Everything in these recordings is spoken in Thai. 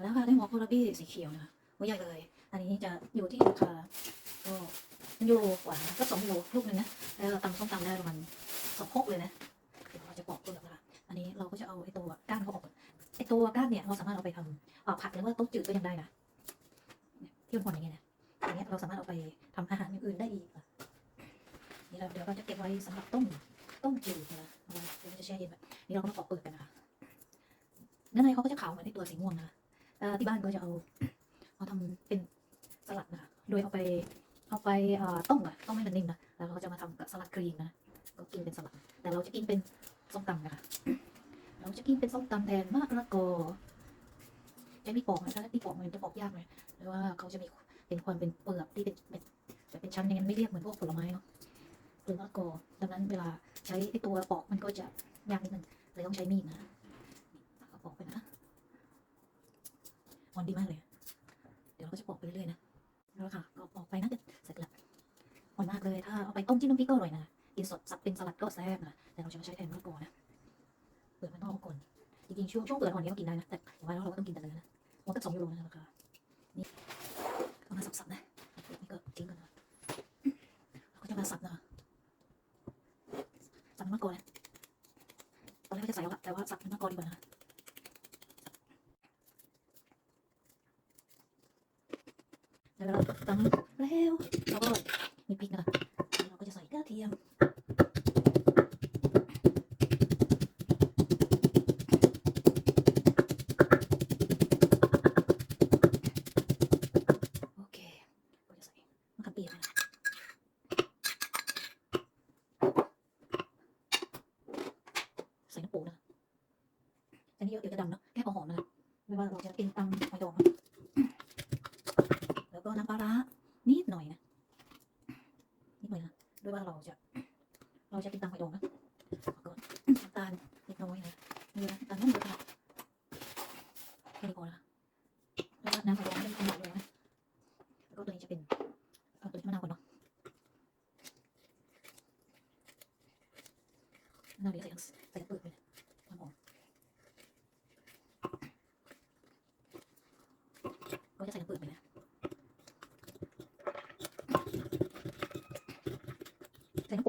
แล้วค่ะได้หมอโคลาบี้สีเขียวนะคะหัวใหญ่เลย อันนี้จะอยู่ที่ราคาก็ยูโรกว่านะก็สองยูโรลูกหนึงนะแล้วเราตำส้มตำได้ประมาณสองพกเลยนะเดี๋ยวเราจะปอกเปลือกนะคะอันนี้เราก็จะเอาไอ้ตัวก้านเขาออกไอ้ตัวก้านเนี่ยเราสามารถเอาไปทำผัดหรือว่าต้มจืดก็ยังได้นะเนี่ยที่มันคนอย่างเงี้ยนะอันเนี้ยเราสามารถเอาไปทำอาหารอย่างอื่นได้อีกนี่เราเดี๋ยวเราจะเก็บไว้สำหรับต้มต้มจืดนะเดี๋ยวเราจะแช่เย็นแบบนี่เราก็มาปอกเปลือกกันนะคะเนื้อในเขาก็จะขาวเหมือนในตัวสีม่วงนะคะ ที่บ้านก็จะเอาเอาทำเป็นสลัดนะคะโดยเอาไปเอาไปต้มอะต้มให้มันนิ่มนะแล้วเราจะมาทำกับสลัดครีมนะก็กินเป็นสลัดแต่เราจะกินเป็นส้มตำนะคะเราจะกินเป็นส้มตำแทนมะละกอใช้มีปอกนะถ้าที่ปอกมันจะปอกยากหน่อยหรือว่าเขาจะมีเป็นความเป็นเปลือกที่เป็นเป็นจะเป็นชั้นอย่างนั้นไม่เรียกเหมือนพวกผลไม้เนาะเปลือมะละกอดังนั้นเวลาใช้ไอ้ตัวปอกมันก็จะยากนิดนึงเลยต้องใช้มีดนะเอาปอกไปนะ อนดีมากเลย เดี๋ยวเราก็จะปอกไปเรื่อยๆนะแล้วค่ะก็ปอกไปนะเสร็จแล้วอร่อนมากเลย ถ้าเอาไปต้มจิ้มน้ำพริกก็อร่อยนะกินสดสับเป็นสลัดก็แซ่บนะแต่เราจะมาใช้แทนมะละกอนะเปลือกมันต้องเอาก่อนจริงๆช่วงช่วงเปลือกอ่อนนี้ก็กินได้นะแต่อย่างว่าแล้วเราก็ต้องกินแต่เนื้อนะมันก็สองยูโรนะราคานี่เอามาสับๆนะนี่ก็ทิ้งก่อนนะเราก็จะมาสับนะสับมะละกอนะตอนแรกก็จะใส่แล้วละแต่ว่าสับมะละกอดีกว่านะ แล้วเราตำแล้วเราก็มีพริกนะคะเราก็จะใส่กระเทียมโอเคก็จะใส่มะขามเปียกนะใส่น้ำปูนะคะอันนี้เดี๋ยวจะดำเนาะแค่พอหอมนะคะไม่ว่าเราจะกินตำหอยดองนะ แล้ว ก็น้ำปลาร้านิดหน่อยนะนิดหน่อยนะด้วยว่าเราจะ เราจะกินตามไข่ดองนะก่อนน้ำตาลนิดน้อยนะนี่นะน้ำตาลไม่เยอะค่ะแค่นี้พอละแล้วน้ำไข่ดองไม่ต้องหมดเลยนะแล้วก็ตัวนี้จะเป็นเอาตัวนี้มะนาวก่อนเนาะมะนาวเดี๋ยวใส่ทั้งใส่ทั้งเปลือกเลยนะความหอมก็จะใส่ทั้งเปลือกไปนะ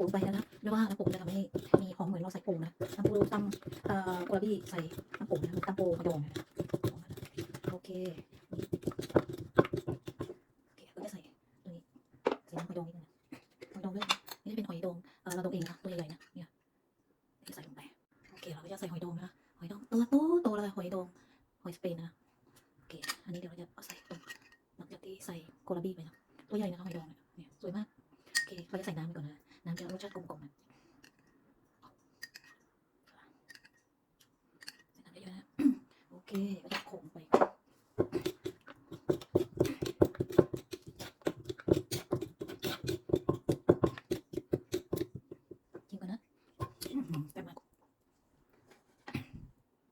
ใส่น้ำปูลงไปแล้วนะหรือว่าน้ำปูจะทำให้มีหอมเหมือนเราใส่ปูนะน้ำปูตำเอ่อกระบี่ใส่น้ำปูนะตำปูกระดองโอเคโอเคก็จะใส่ตัวนี้ใส่น้ำกระดองนิดนึงกระดองด้วยนะนี่จะเป็นหอยดองเออเราดองเองนะตัวใหญ่ๆนะเนี่ยใส่ลงไปโอเคเราก็จะใส่หอยดองนะหอยดองตัวโตโตเลยหอยดองหอยสเปนนะโอเคอันนี้เดี๋ยวเราจะเอาใส่ตรงหลังจากที่ใส่โกลาบี้ไปนะตัวใหญ่นะคะหอยดองเนี่ยสวยมากโอเคเราจะใส่น้ำไปก่อนนะ น้ำจะรสชาติกลมกล่อมนะใส่น้ำเยอะๆนะ โอ เคก็จะโขมไปกินก่อนนะแต่มาก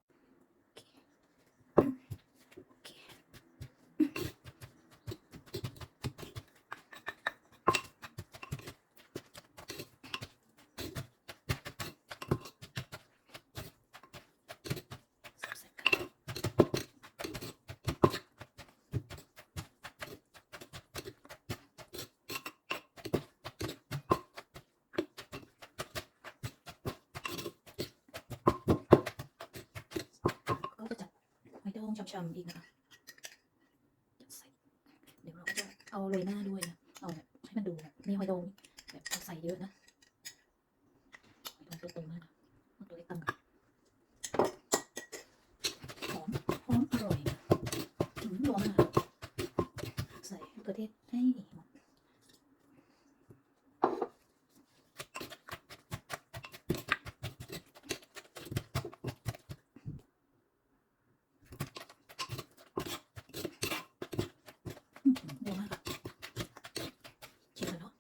โอเคโอเคแซ่บๆกันก็จะจัด หอยดองชำๆอีกนะคะเดี๋ยวเราก็จะเอาโรยหน้าด้วยนะ เอาแบบให้มันดูแบบมีหอยดองแบบเอาใส่เยอะนะหอยดองตัวโตมากมันตัวเล็กตังหอมหอมอร่อยถึงร้อนอะใส่มะเขือเทศให้หอื้อหือเยอะมากอะชิมเลยเนาะ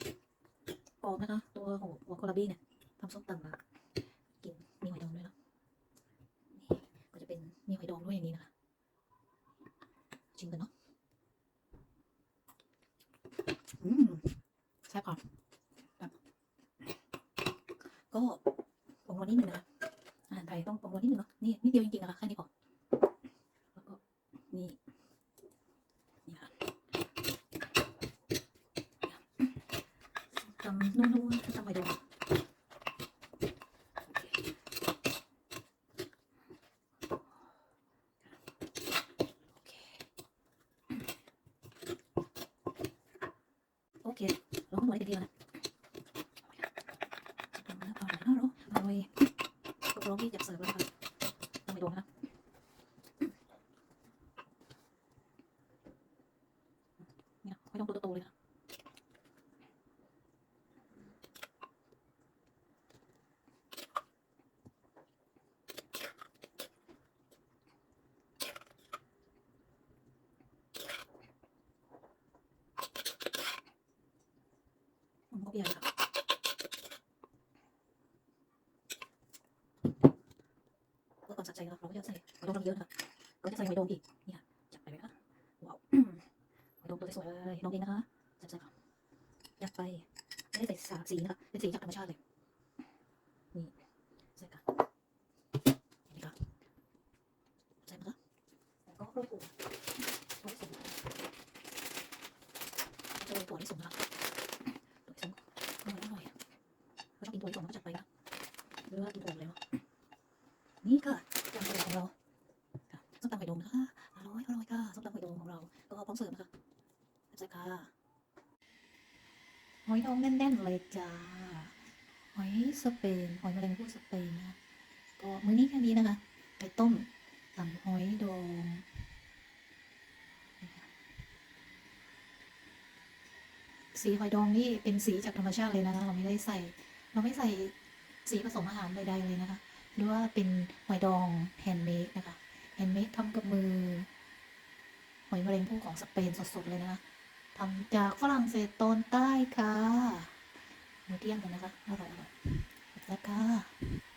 กร อบนะคะตัวหัวหัวโคลาบี้เนี่ยทำส้มตำมากินมีหอยดองด้วยเนาะนี่ก็จะเป็นมีหอยดองด้วยอย่างนี้นะคะชิมกันเนาะอืมแซ่บค่ะแบบก็ปรุงรสนิดนึงนะคะอาหารไทยต้องปรุงรสนิดนึงเนาะนี่นิดเดียวจริงๆนะคะแค่นี้พอแล้วก็นี่ นุ่มๆส้มตำหอยดองโอเคโอเคเราก็หน่วยเดียวนะอร่อยนะอร่อยอร่อยก็พร้อมที่จะเสิร์ฟแล้วนะคะต้องไปดูนะคะนี่นะไม่ต้องตัวโตๆเลยนะ ผมก็เปลี่ยนค่ะเพื่อความสะ ใจเราเราก็จะใส่หอยดองเยอะนะคะก็จะใส่หอยดองอีกนี่ค่ะจับไปเลยนะคะว้าวหอยดองตัวสวยเลยน้องเองนะคะจับใส่ค่ะยัดไปไม่ได้ใส่สาสีนะคะเป็นสีจากธรรมชาติเลยนี่ใส่ค่ะนี่ค่ะใส่นะคะแล้วก็โรยถั่วโรยถั่วโรยถั่วที่สุดนะคะถั่วที่สุดอร่อยอร่อยเราต้องกินถั่ว หอยดองแน่นๆเลยจ้าหอยสเปนหอยแมลงภู่สเปนนะก็มื้อนี้แค่นี้นะคะไก่ต้มตำหอยดองสีหอยดองนี่เป็นสีจากธรรมชาติเลยนะคะเราไม่ได้ใส่ เราไม่ใส่สีผสมอาหารใดๆเลยนะคะหรือว่าเป็นหอยดองแฮนด์เมดนะคะแฮนด์เมดทำกับมือหอยแมลงภู่ของสเปนสดๆเลยนะคะ ทำจากฝรั่งเศสตอนใต้ค่ะมื้อเที่ยงกันนะคะ อร่อยๆแล้วค่ะ